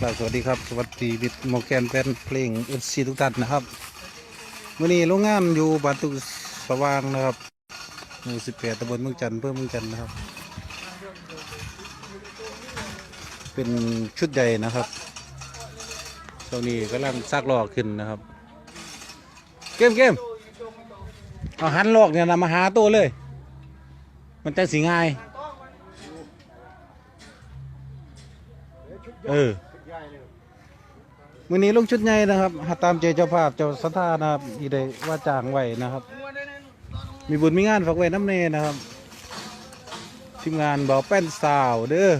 กล่าวสวัสดีครับสวัสดีบิดโมแกนแฟนเพลงเอฟซีทุกท่านนะครับวันนี้โรงงานอยู่บ้านตุกสว่างนะครับหมู่สิบแปดตำบลเมืองจันทร์เพื่อเมืองจันทร์นะครับ เป็นชุดใหญ่นะครับตรงนี้กำลังซากลอกขึ้นนะครับ เกมเกมเอาหันลอกเนี่ยนะมาหาตัวเลย มันจะสีง่าย เออ มือนี้ลงชุดใหญ่นะครับหาตามใจเจ้าภาพเจ้าสัทธานะครับอีได้ว่าจ้างไว้นะครับ มีบุญมีงานฝากไว้น้ำเนนะครับ ทีมงานบอกแป้นสาวเด้อ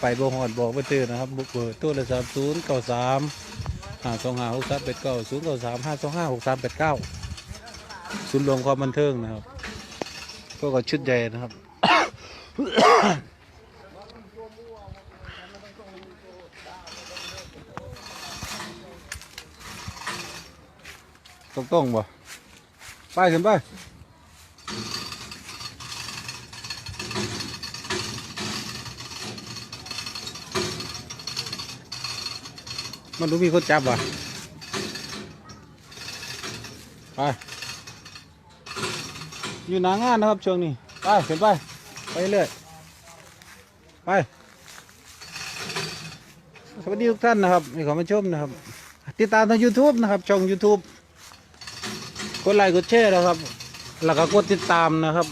ไปบ่หอดบอกไปตื่นนะครับบุกเบอร์ตัวละสามศูนย์เก้าสามห้าสองห้าหกสามแปดเก้าศูนย์เก้าสามห้าสองห้าหกสามแปดเก้าศูนย์รวมความบันเทิงนะครับ ก็ก็ชุดใหญ่นะครับ ตรงตรงๆบ่ไปขึ้นไปมันดูมีคนจับว่ะไปอยู่หนางานนะครับช่วงนี้ ไปขึ้นไป ไปเรื่อยไป สวัสดีทุกท่านนะครับมีขอมาชมนะครับ ติดตามทาง YouTube นะครับ ช่อง YouTube กดไลค์กดแชร์นะครับ แล้วก็กดติดตามนะครับ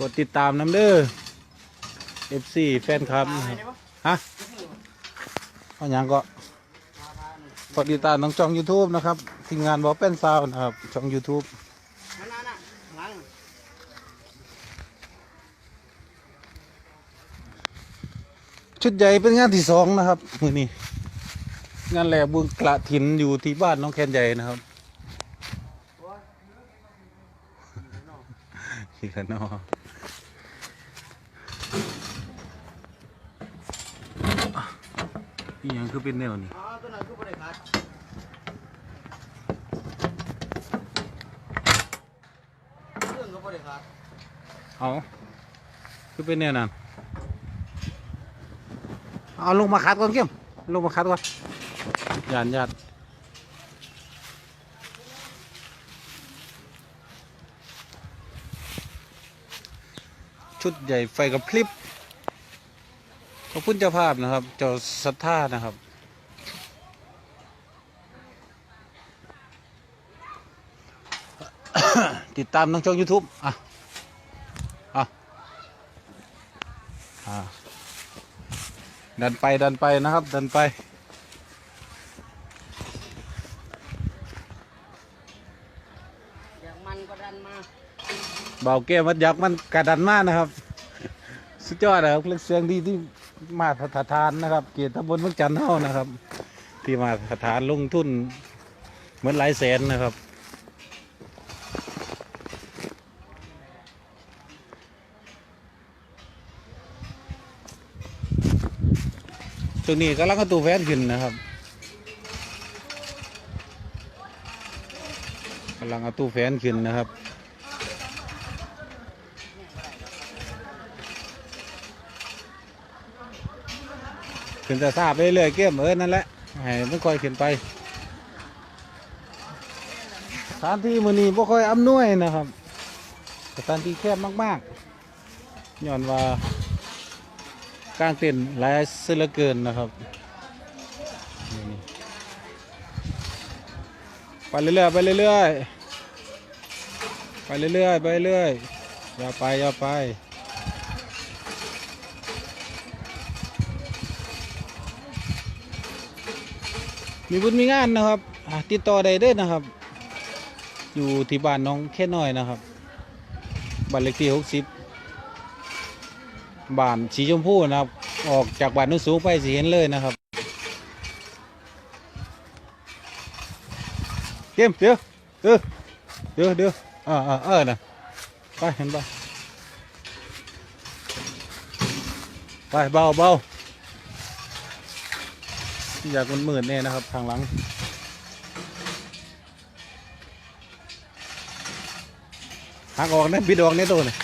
กดติดตามน้ำเด้อ FC แฟนคลับนะครับฮะเอาอย่างก็กดติดตามทางช่อง YouTube นะครับทีมงานบอเป็นซาวนะครับช่อง YouTube ชุดใหญ่เป็นงานที่สองนะครับมือนี้งานแหลกบุญกระถินอยู่ที่บ้านน้องแคนใหญ่นะครับ ขี่กันนอนี่ยังคือเป็นแนวนี้อ๋อตัวนั้นคือบ่ได้ขาดเครื่องก็บ่ได้ขาดเอาคือเป็นแนวนั้นเอาลงมาคัดก่อนเกี่ยมลงมาคัดก่อนยานญาติ ชุดใหญ่ไฟกับพริบขอบคุณเจ้าภาพนะครับ เจ้าศรัทธานะครับติดตามทางช่อง YouTube อะ อะ อะ ดันไปดันไปนะครับ ดันไป อยากมันก็ดันมา เบาแก้มัดยักษ์มันกระดันมากนะครับ สุดยอดนะครับเรื่องเสียงดีที่มาตรฐานนะครับ เกียรติบลเมืองจันทร์เท่านะครับ ที่มาตรฐานลงทุนเหมือนหลายแสนนะครับช่วงนี้กำลังกระตูแฟนขึ้นนะครับกำลังเอาตู้แฟนขึ้นนะครับ ขึ้นแต่ทราบไปเรื่อยๆเกี้ยมเออนั่นแหละให้มันค่อยขึ้นไปสถานที่มือนี้บ่ค่อยอำนวยนะครับสถานที่แคบมากๆย้อนว่ากลางเต็นหลายเสือเลเกินนะครับไปเรื่อยๆไปเรื่อยๆไปเรื่อยๆไปเรื่อยๆอย่าไปอย่าไป มีบุญมีงานนะครับติดต่อได้เด้อนะครับ อยู่ที่บ้านน้องแค่น้อยนะครับบ้านเลขที่หกสิบบ้านสีชมพูนะครับ ออกจากบ้านนู้นสูงไปสิเห็นเลยนะครับเกมเดี๋ยวเดี๋ยวเดี๋ยวเดี๋ยวอ่าอ่าเออนะไปเห็นปะไปเบาเบา อยากมันหมื่นแน่นะครับ ทางหลังหักออกนะบิดออกเนี่ยตัวนี่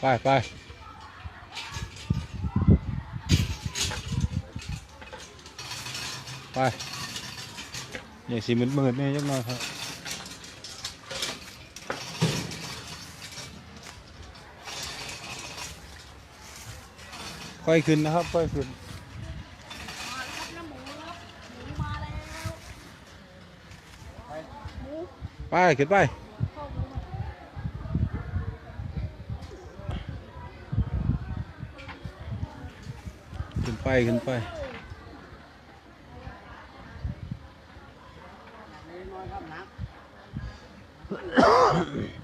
ไปไปไปอย่าสีมืดมืดๆนี่จังน่อยครับ ค่อยขึ้นนะครับ ค่อยขึ้นไปขึ้นไปขึ้นไปขึ้นไปเ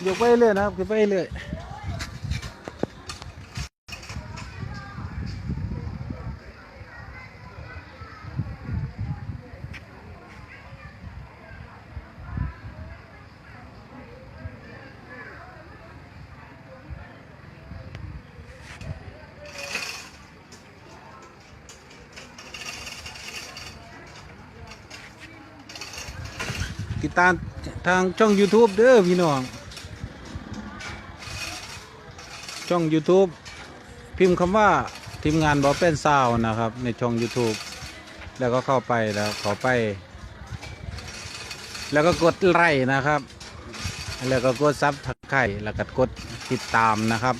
ยครับนักยกไปเรื่อยนะครับขึ้นไปเรื่อยติดตามทางช่อง YouTube เด้อพี่น้อง ช่อง YouTube พิมพ์คำว่าทีมงานบอเป็นซาวนะครับ ในช่อง YouTube แล้วก็เข้าไปแล้วขอไป แล้วก็กดไลค์นะครับ แล้วก็กดซับทักไข่แล้วก็กดติดตามนะครับ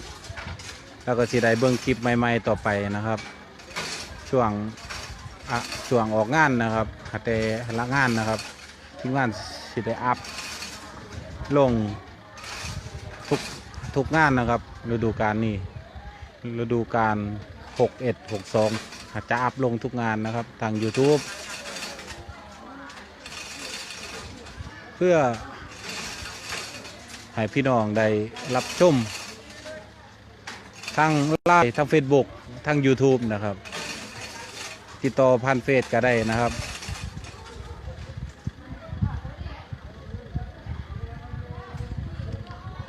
แล้วก็สิได้เบิ่งคลิปใหม่ ๆ ต่อไปนะครับ ช่วงช่วงออกงานนะครับหาแต่ละงานนะครับทีมงานสิได้อัพลงทุก ทุกงานนะครับ ฤดูกาลนี้ฤดูกาล61 62อาจจะอัพลงทุกงานนะครับ ทาง YouTube เพื่อ ให้พี่น้องได้รับชมทางไลน์ทาง Facebook ทาง YouTube นะครับ ติดต่อผ่านเฟซก็ได้นะครับ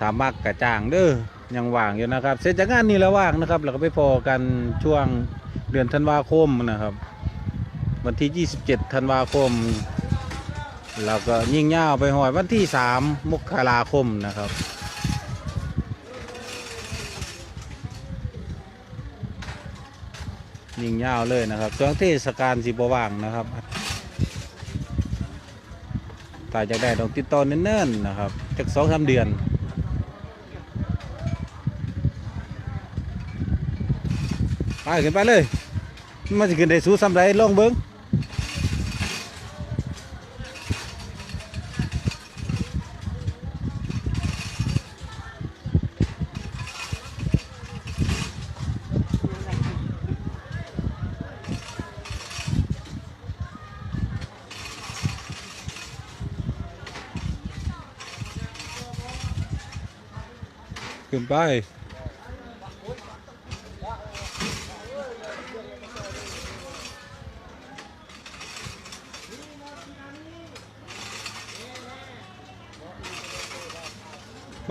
ถามมากกระจ่างเด้อยังว่างอยู่นะครับ เสร็จจากงานนี้แล้วว่างนะครับแล้วก็ไปพอกันช่วงเดือนธันวาคมนะครับ วันที่ 27 ธันวาคมแล้วก็ยิ่งยาวไปหอยวันที่ 3 มกราคมนะครับยิ่งยาวเลยนะครับช่วงเทศกาลสิบว่างนะครับถ้าอยากได้ต้องติดต่อเนิ่นๆนะครับจากสองสามเดือน ไปขึ้นไปเลย มันจะขึ้นได้สูงสำไรลองเบิ้งขึ้นไป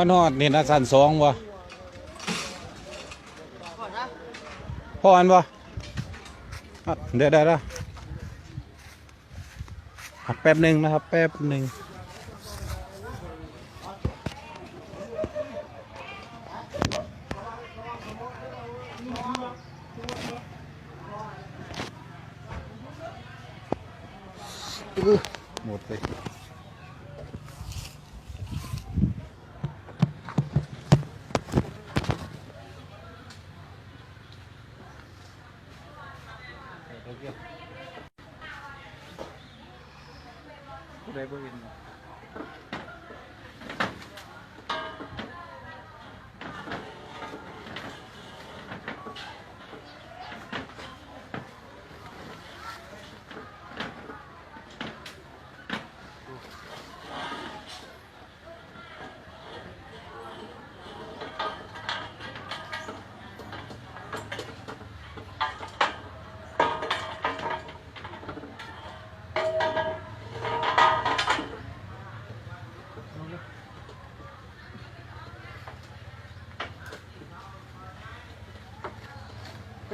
มันหอดนี่นะสันสองวะก่อนะพออันวะเดี๋ยวได้ละแป๊บหนึ่งนะครับ แป๊บหนึ่งหมดเลย ได้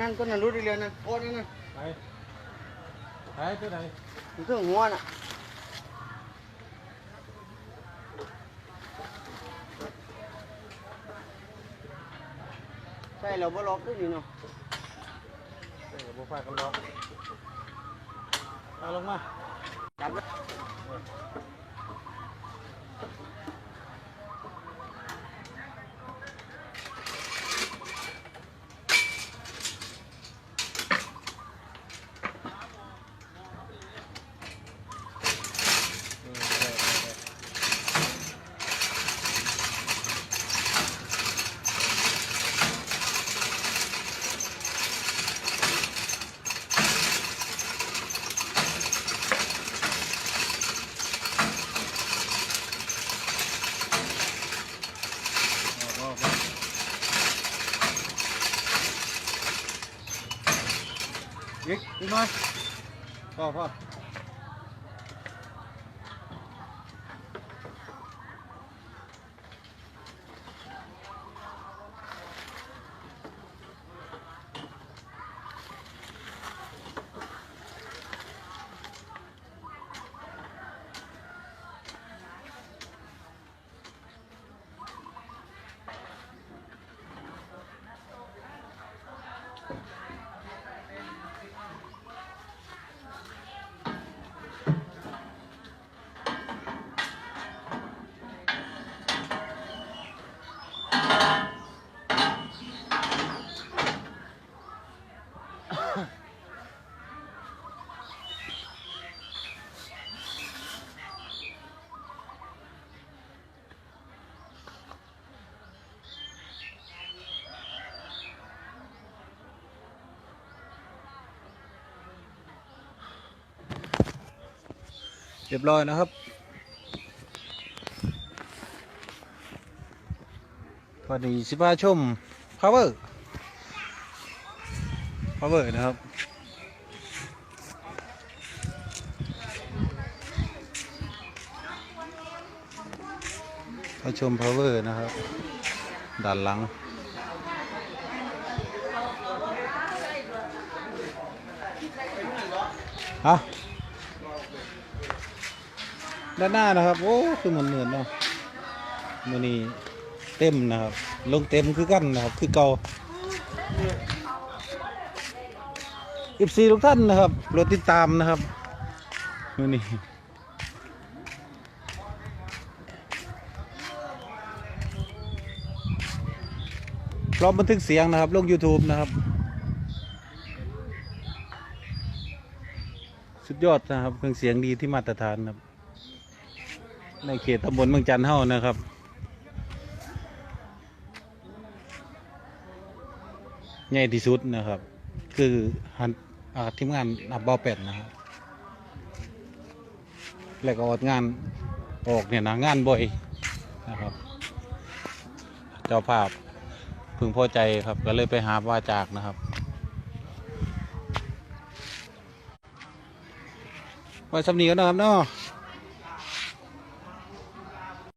บ่เห็นนั่นก็นั่นรู้ดีเรียนนั่นโอ้นั่นนั่นไปไปตัวไหนอยู่เครื่องหัวน่ะใช่เราบ่ล็อกด้วยนี่เนาะเออบ่ฟากันล็อกเอาลงมาจับไว้อีกอีกหน่อย พอพอ รียบร้อยนะครับพอดีสิบาชม power power นะครับ มาชม power นะครับ ด้านหลังฮะ ด้านหน้านะครับ โอ้คือเหมือนเหมือนเนาะมือนี้เต็มนะครับ ลงเต็มคือกันนะครับ คือเก่าอิบซีทุกท่านนะครับโปรดติดตามนะครับมือนี้พร้อมบันทึกเสียงนะครับ ลง YouTube นะครับ สุดยอดนะครับ เครื่องเสียงดีที่มาตรฐานนะครับ ในเขตตำบลเมืองจันทน์เฮานะครับ ใหญ่ที่สุดนะครับ คือหันทีมงานอับบอเป็ดนะครับ แล้วก็ออกงานออกเนี่ยนะงานบ่อยนะครับ เจ้าภาพพึงพอใจครับก็เลยไปหาว่าจากนะครับไว้สำนีกันนะครับเนาะ